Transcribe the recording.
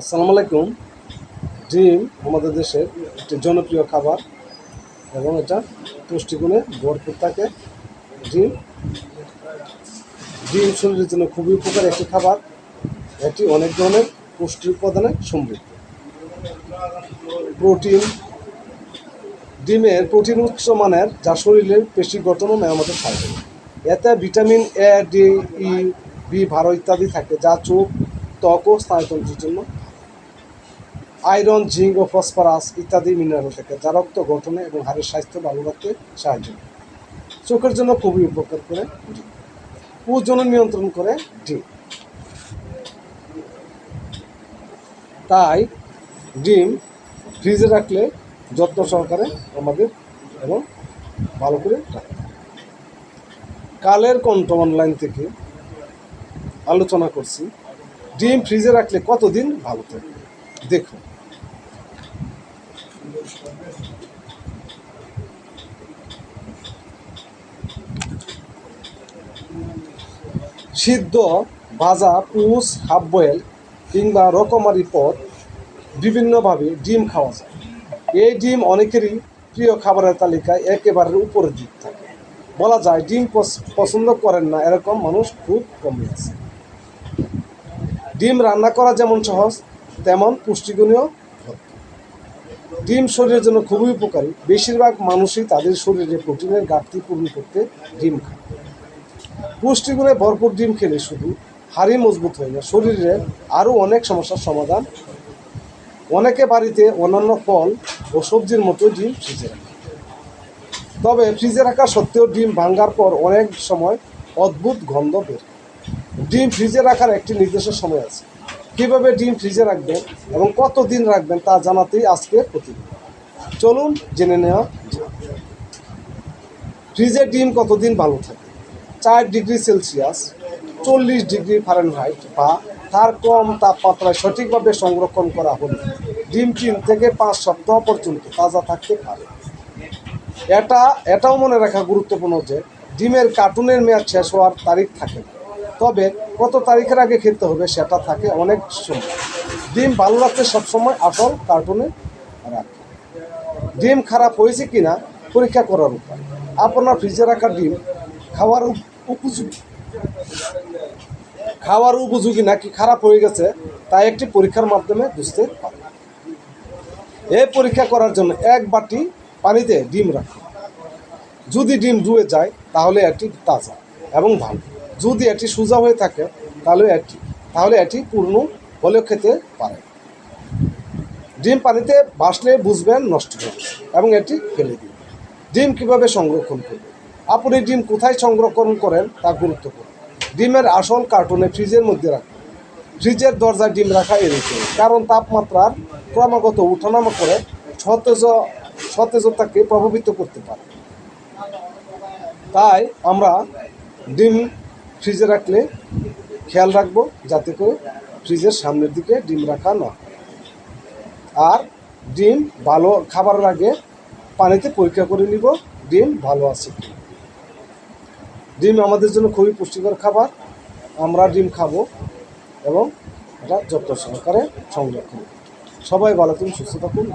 আসসালামু আলাইকুম। ডিম আমাদের দেশের একটি জনপ্রিয় খাবার এবং এটা পুষ্টিগুণে ভরপুর থাকে। ডিম ডিম শরীরের জন্য খুবই উপকারী একটি খাবার। এটি অনেক ধরনের পুষ্টি উপাদানে সমৃদ্ধ। প্রোটিন, ডিমের প্রোটিন উচ্চ মানের যা শরীরের পেশি গঠন ও মেরামতে সাহায্য এতে vitamin A D E B ভারো ইত্যাদি থাকে যা চোখ, ত্বক ও স্নায়ুতন্ত্রের জন্য আয়রন, জিঙ্ক ও ফসফরাস ইত্যাদি মিনারেল থাকে যা রক্ত গঠনে এবং হাড়ের স্বাস্থ্য ভালো রাখতে সাহায্য করে। চোখের জন্য খুবই উপকার করে ডিম। ওজন নিয়ন্ত্রণ করে ডিম। তাই ডিম ফ্রিজে রাখলে যত্ন সহকারে আমাদের এবং ভালো করে রাখতে। কালের কণ্ঠ অনলাইন থেকে আলোচনা করছি। ডিম ফ্রিজে রাখলে কতদিন ভালো থাকে দেখুন। সিদ্ধ, ভাজা পুষ হাফ বয়েল কিংবা রকমারি পদ বিভিন্নভাবে ডিম খাওয়া যায়। এই ডিম অনেকেরই প্রিয় খাবারের তালিকায় একেবারে উপরের দিক থাকে। বলা যায় ডিম পছন্দ করেন না, এরকম মানুষ খুব কমই আছে। ডিম রান্না করা যেমন সহজ তেমন পুষ্টিগুণীয়। ডিম শরীরের জন্য খুবই উপকারী। বেশিরভাগ মানুষই তাদের শরীরে প্রোটিনের ঘাটতি পূরণ করতে ডিম খায়। পুষ্টিগুণে ভরপুর ডিম খেলে শুধু হাড়ি মজবুত হয় না, শরীরে আরও অনেক সমস্যার সমাধান। অনেকে বাড়িতে অন্যান্য ফল ও সবজির মতো ডিম ফ্রিজে রাখে। তবে ফ্রিজে রাখা সত্ত্বেও ডিম ভাঙ্গার পর অনেক সময় অদ্ভুত গন্ধ বের ডিম ফ্রিজে রাখার একটি নির্দিষ্ট সময় আছে। কীভাবে ডিম ফ্রিজে রাখবেন এবং কত দিন রাখবেন তা জানাতেই আজকের প্রতিবেদন। চলুন জেনে নেওয়া ফ্রিজে ডিম কতদিন ভালো থাকে? চার ডিগ্রি সেলসিয়াস, চল্লিশ ডিগ্রি ফারেনহাইট বা তার কম তাপমাত্রায় সঠিকভাবে সংরক্ষণ করা হলে ডিম তিন থেকে পাঁচ সপ্তাহ পর্যন্ত তাজা থাকতে পারে। এটা, এটাও মনে রাখা গুরুত্বপূর্ণ যে ডিমের কার্টুনের মেয়াদ শেষ হওয়ার তারিখ থাকে না। তবে কত তারিখের আগে খেতে হবে সেটা থাকে অনেক সময়। ডিম ভালো রাখতে সবসময় আসল কার্টুনে রাখে। ডিম খারাপ হয়েছে কিনা পরীক্ষা করার উপায়। আপনার ফ্রিজে রাখা ডিম খাওয়ার উপযোগী খাওয়ার উপযোগী নাকি খারাপ হয়ে গেছে তা একটি পরীক্ষার মাধ্যমে বুঝতে পারে এই পরীক্ষা করার জন্য এক বাটি পানিতে ডিম রাখুন। যদি ডিম ডুবে যায় তাহলে এটি তাজা এবং ভালো। যদি এটি সোজা হয়ে থাকে, তাহলে এটি তাহলে এটি পূর্ণ হলেও খেতে পারে। ডিম পানিতে ভাসলে বুঝবেন নষ্ট হবে এবং এটি ফেলে দিন ডিম কীভাবে সংরক্ষণ করবেন আপনি ডিম কোথায় সংরক্ষণ করেন তা গুরুত্বপূর্ণ। ডিমের আসল কার্টুনে ফ্রিজের মধ্যে রাখুন। ফ্রিজের দরজায় ডিম রাখা এড়িয়ে কারণ তাপমাত্রার ক্রমাগত উঠানামা করে সতেজ, সতেজতাকে প্রভাবিত করতে পারে। তাই আমরা ডিম ফ্রিজে রাখলে খেয়াল রাখব যাতে করে ফ্রিজের সামনের দিকে ডিম রাখা না। আর ডিম ভালো খাবারের আগে পানিতে পরীক্ষা করে নিব ডিম ভালো আছে ডিম আমাদের জন্য খুবই পুষ্টিকর খাবার। আমরা ডিম খাব এবং এটা যত্ন সহকারে সংরক্ষণ সবাই ভালো থাকুন, সুস্থ থাকুন।